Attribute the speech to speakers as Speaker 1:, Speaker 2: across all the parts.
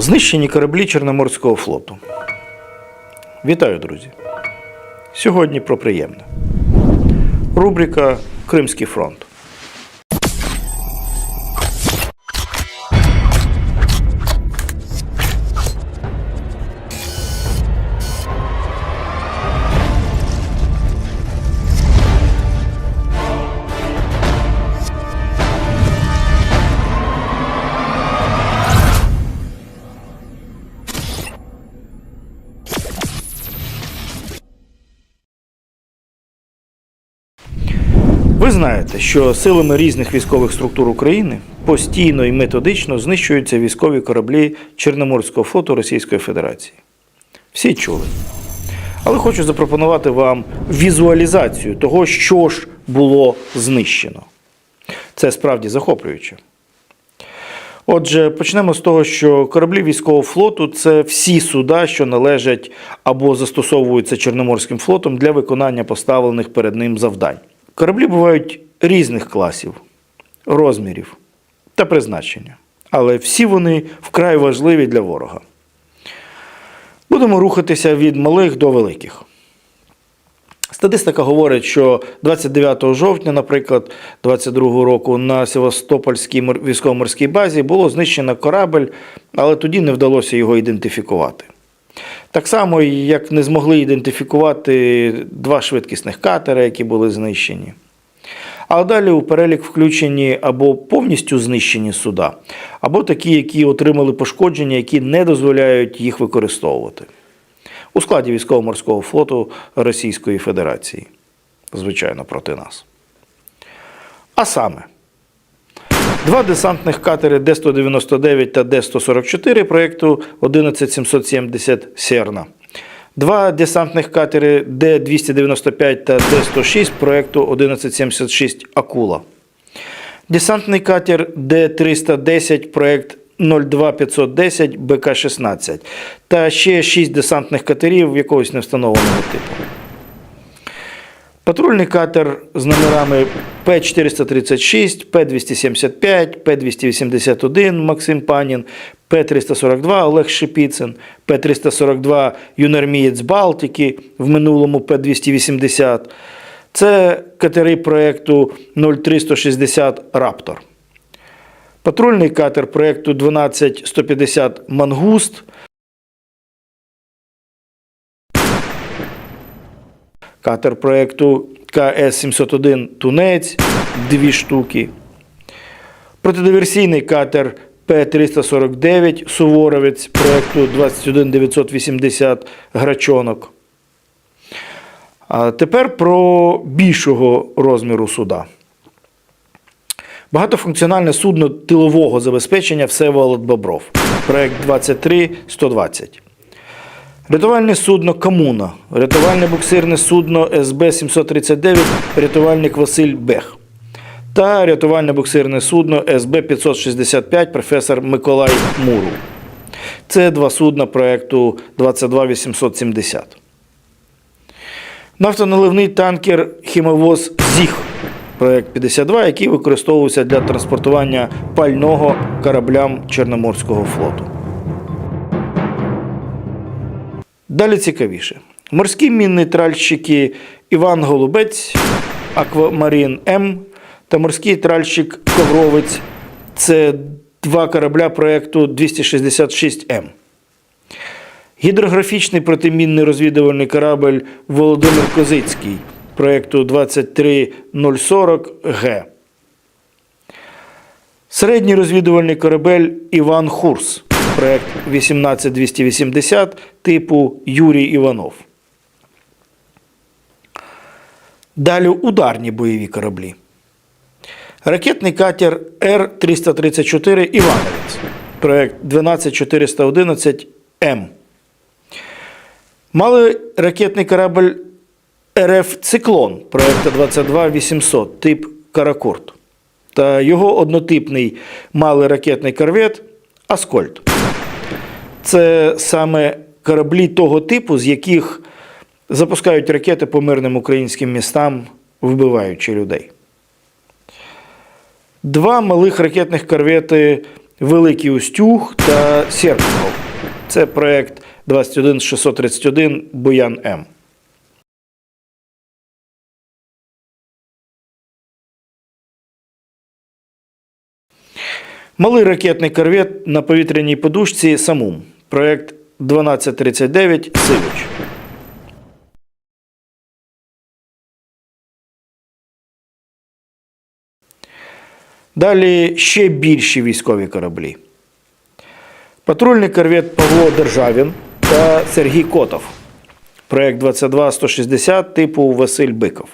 Speaker 1: Знищені кораблі Чорноморського флоту. Вітаю, друзі! Сьогодні про приємне. Рубрика Кримський фронт. Ви знаєте, що силами різних військових структур України постійно і методично знищуються військові кораблі Чорноморського флоту Російської Федерації. Всі чули. Але хочу запропонувати вам візуалізацію того, що ж було знищено. Це справді захоплююче. Отже, почнемо з того, що кораблі військового флоту це всі суда, що належать або застосовуються Чорноморським флотом для виконання поставлених перед ним завдань. Кораблі бувають різних класів, розмірів та призначення, але всі вони вкрай важливі для ворога. Будемо рухатися від малих до великих. Статистика говорить, що 29 жовтня, наприклад, 22 року на Севастопольській мор- військово-морській базі було знищено корабель, але тоді не вдалося його ідентифікувати. Так само, як не змогли ідентифікувати два швидкісних катери, які були знищені. А далі у перелік включені або повністю знищені суда, або такі, які отримали пошкодження, які не дозволяють їх використовувати у складі військово-морського флоту Російської Федерації. Звичайно, проти нас. А саме, два десантних катери Д-199 та Д-144 проєкту 11770 Серна. Два десантних катери Д-295 та Д-106 проєкту 1176 Акула. Десантний катер Д-310 проєкт 02510 БК-16 та ще 6 десантних катерів якогось невстановленого типу. Патрульний катер з номерами П-436, П-275, П-281 Максим Панін, П-342 Олег Шипіцин, П-342 Юнармієць Балтики, в минулому П-280. Це катери проєкту 0360 Раптор. Патрульний катер проєкту 12150 Мангуст. Катер проєкту КС-701 Тунець дві штуки. Протидиверсійний катер П-349 Суворовець проєкту 21980 Грачонок. А тепер про більшого розміру суда. Багатофункціональне судно тилового забезпечення Всеволод Бобров. Проект 23120. Рятувальне судно Комуна. Рятувальне буксирне судно СБ-739, рятувальник Василь Бех. Та рятувальне буксирне судно СБ-565 професор Миколай Муру. Це два судна проекту 22870. Нафтоналивний танкер Хімовоз ЗІХ проект 52, який використовувався для транспортування пального кораблям Чорноморського флоту. Далі цікавіше. Морські мінні тральщики Іван Голубець, Аквамарін М та морський тральщик Ковровець це два корабля проєкту 266М. Гідрографічний протимінний розвідувальний корабль Володимир Козицький проєкту 23040 Г. Середній розвідувальний корабель Іван Хурс, проєкт 18280 типу Юрій Іванов. Далі ударні бойові кораблі. Ракетний катер Р-334 Івановець, проєкт 12411 М. Мали ракетний корабль РФ Циклон проєкту 22800 тип Каракорд та його однотипний малий ракетний корвет Аскольд. Це саме кораблі того типу, з яких запускають ракети по мирним українським містам, вбиваючи людей. Два малих ракетних корвети Великий Устюг та Серпухов. Це проект 21631 Буян М. Малий ракетний корвет на повітряній подушці Самум. Проект 1239 Сивич. Далі ще більші військові кораблі. Патрульний корвет Павло Державін та Сергій Котов. Проект 22160 типу Василь Биков.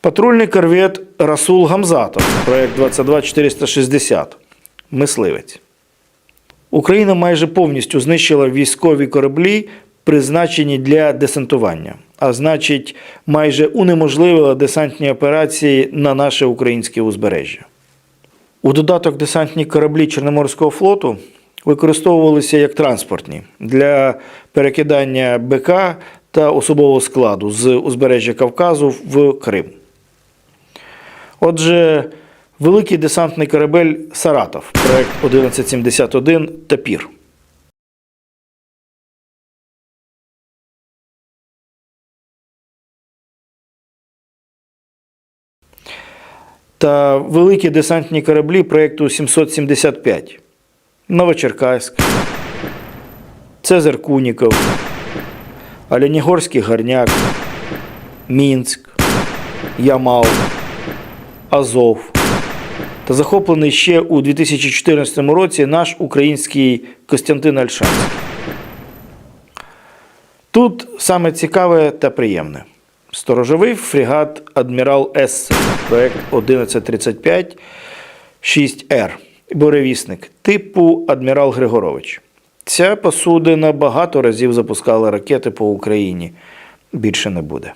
Speaker 1: Патрульний корвет Расул Гамзатов. Проект 22460. Мисливець. Україна майже повністю знищила військові кораблі, призначені для десантування, а значить, майже унеможливила десантні операції на наше українське узбережжя. У додаток десантні кораблі Чорноморського флоту використовувалися як транспортні для перекидання БК та особового складу з узбережжя Кавказу в Крим. Отже, великий десантний корабель Саратов, проект 1171 Тапір. Та великі десантні кораблі проєкту 775. Новочеркаськ, Цезар Куніков, Оленігорський Горняк, Мінськ, Ямал, Азов. Та захоплений ще у 2014 році наш український Костянтин Альшанський. Тут саме цікаве та приємне. Сторожовий фрегат Адмірал С. Проект 1135 6Р. Буревісник типу Адмірал Григорович. Ця посудина багато разів запускала ракети по Україні. Більше не буде.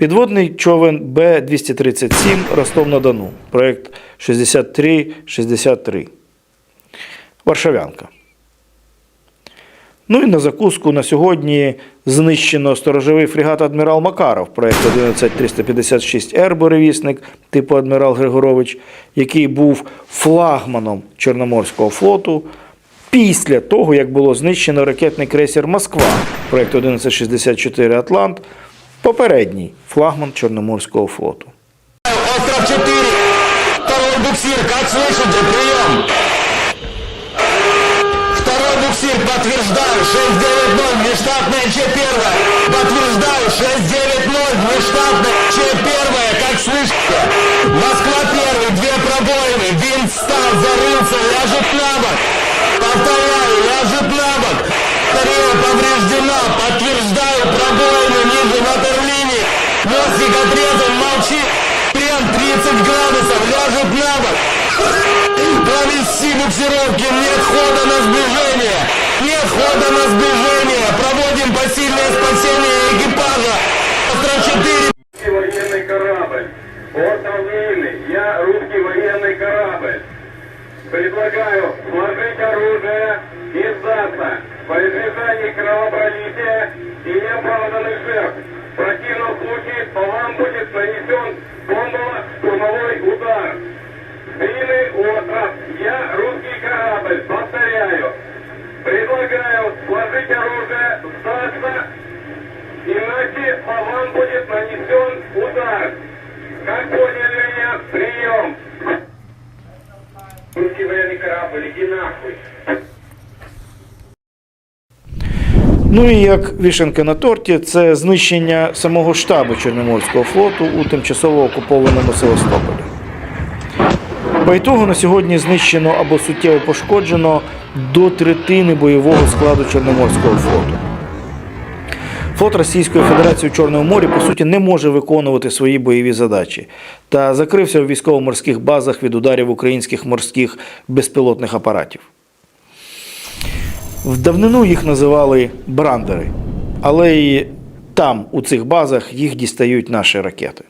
Speaker 1: Підводний човен Б-237 Ростов-на-Дону. Проект 6363. Варшавянка. Ну і на закуску на сьогодні знищено сторожовий фрегат Адмірал Макаров, проект 11356Р Буревісник типу Адмірал Григорович, який був флагманом Чорноморського флоту. Після того, як було знищено ракетний крейсер Москва, проект 1164 Атлант, попередній флагман Чорноморського флоту.
Speaker 2: Остров 4. Второй буксир, как слышите, прием. Второй буксир, подтверждаю, 690, внештатная Ч1. Подтверждаю, 690, внештатная Ч1, как слышите. Москва 1, две пробоины, винт встал, зарылся, ляжет на бок. Хода на сближение. Нет хода на сближение. Проводим посильное спасение экипажа. Остров 4.
Speaker 3: Русский военный корабль. Остров Вильный. Я русский военный корабль. Предлагаю сложить оружие и сдаться. По избежанию кровопролития и неоправданных жертв. В противном случае по вам будет Предлагаю сложить оружие, сдаться Иначе по вам будет нанесен удар. Как поняли меня? Прием. Русский военный корабль, иди нахуй.
Speaker 1: Ну і як вішенка на торті, це знищення самого штабу Чорноморського флоту у тимчасово окупованому Севастополі. Ітогу на сьогодні знищено або суттєво пошкоджено до третини бойового складу Чорноморського флоту. Флот Російської Федерації у Чорному морі по суті не може виконувати свої бойові задачі та закрився у військово-морських базах від ударів українських морських безпілотних апаратів. В давнину їх називали брандери, але і там, у цих базах, їх дістають наші ракети.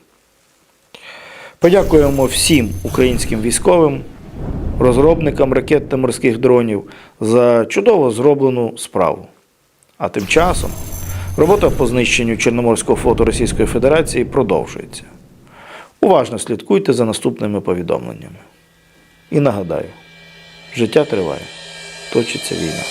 Speaker 1: Подякуємо всім українським військовим, розробникам ракет та морських дронів за чудово зроблену справу. А тим часом робота по знищенню Чорноморського флоту Російської Федерації продовжується. Уважно слідкуйте за наступними повідомленнями. І нагадаю, життя триває, точиться війна.